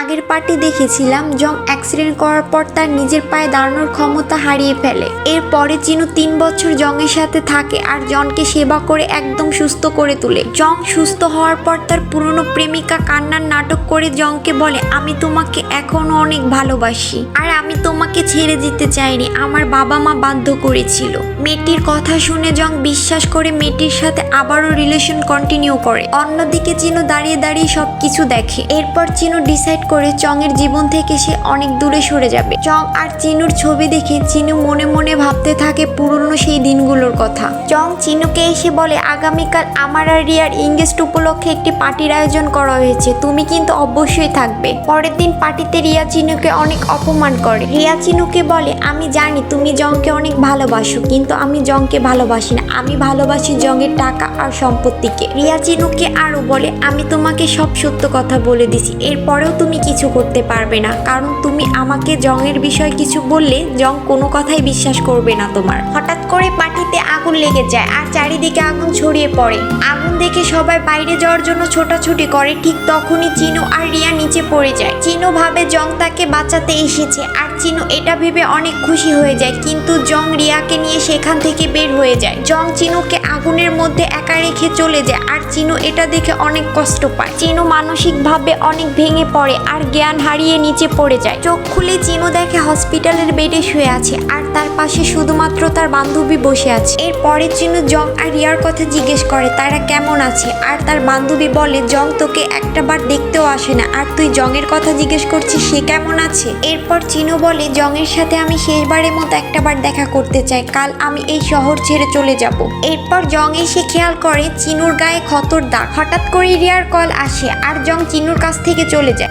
আগের পার্টি দেখেছিলাম, জং অ্যাক্সিডেন্ট করার পর তার নিজের পায়ে দাঁড়ানোর ক্ষমতা হারিয়ে ফেলে। এরপরে চিনু তিন বছর জংয়ের সাথে থাকে আর জনকে সেবা করে একদম সুস্থ করে তোলে। জং সুস্থ হওয়ার পর তার পুরনো প্রেমিকা কান্নার নাটক করে জংকে বলে, আমি তোমাকে এখনও অনেক ভালোবাসি আর আমি তোমাকে ছেড়ে দিতে চাইনি। আমার বাবা মা বাধ্য করেছিল। মেয়েটির কথা শুনে জং বিশ্বাস করে মেয়েটির সাথে আবারও রিলেশন কন্টিনিউ করে। অন্যদিকে চিনু দাঁড়িয়ে দাঁড়িয়ে সবকিছু দেখে। এরপর চিনু ডিসাইড করে চংয়ের জীবন থেকে সে অনেক দূরে সরে যাবে। চং আর চিনুর ছবি দেখে চিনু মনে মনে ভাবতে থাকে পুরনো সেই দিনগুলোর কথা। চং চিনুকে এসে বলে, আগামীকাল আমার আর রিয়ার ইংগেস্ট উপলক্ষে একটি পার্টির আয়োজন করা হয়েছে। তুমি কিন্তু অবশ্যই থাকবে। পরের দিন পার্টিতে রিয়া চিনুকে অনেক অপমান করে। রিয়া চিনুকে বলে, আমি জানি তুমি জংকে অনেক ভালোবাসো, কিন্তু আমি জংকে ভালোবাসি না। আমি ভালোবাসি জংয়ের টাকা আর সম্পত্তিকে। রিয়া চিনুকে আরও বলে, আমি তোমাকে সব সত্য কথা বলে দিছি। এরপরেও তুমি কিছু করতে পারবে না। কারণ তুমি আমাকে জংয়ের বিষয়ে কিছু বললে জং কোনো কথাই বিশ্বাস করবে না তোমার। হঠাৎ করে পাটিতে আগুন লেগে যায় আর চারিদিকে আগুন ছড়িয়ে পড়ে। আগুন দেখে সবাই বাইরে যাওয়ার জন্য ছোটাছুটি করে, ঠিক তখনই চিনু আর রিয়া নিচে পড়ে যায়। চিনু ভাবে জং তাকে বাঁচাতে এসেছে আর চিনু এটা ভেবে অনেক খুশি হয়ে যায়, কিন্তু জং রিয়াকে নিয়ে সেখান থেকে বের হয়ে যায়। জং চিনুকে আগুনের মধ্যে একা রেখে চলে যায় আর চিনু এটা দেখে অনেক কষ্ট পায়। চিনু মানসিকভাবে অনেক ভেঙে পড়ে আর জ্ঞান হারিয়ে নিচে পড়ে যায়। চোখ খুলে চিনু দেখে হসপিটালের বেডে শুয়ে আছে আর তার পাশে শুধুমাত্র তার বান্ধবী বসে আছে। এরপরে চিনু জং আর রিয়ার কথা জিজ্ঞেস করে, তারা কেমন আছে? আর তার বান্ধবী বলে, জং তোকে একটা বার দেখতেও আসে না। আর তুই জংয়ের কথা জিজ্ঞেস করছিস, সে কেমন আছে? এরপর চিনু বলে, জংয়ের সাথে আমি শেষবারের মতো একটা বার দেখা করতে চাই। কাল আমি এই শহর ছেড়ে চলে যাব। এরপর জং এসে খেয়াল করে, চিনুর গায়ে ক্ষতর দাগ। হঠাৎ করে রিয়ার কল আসে, আর জং চিনুর কাছ থেকে চলে যায়।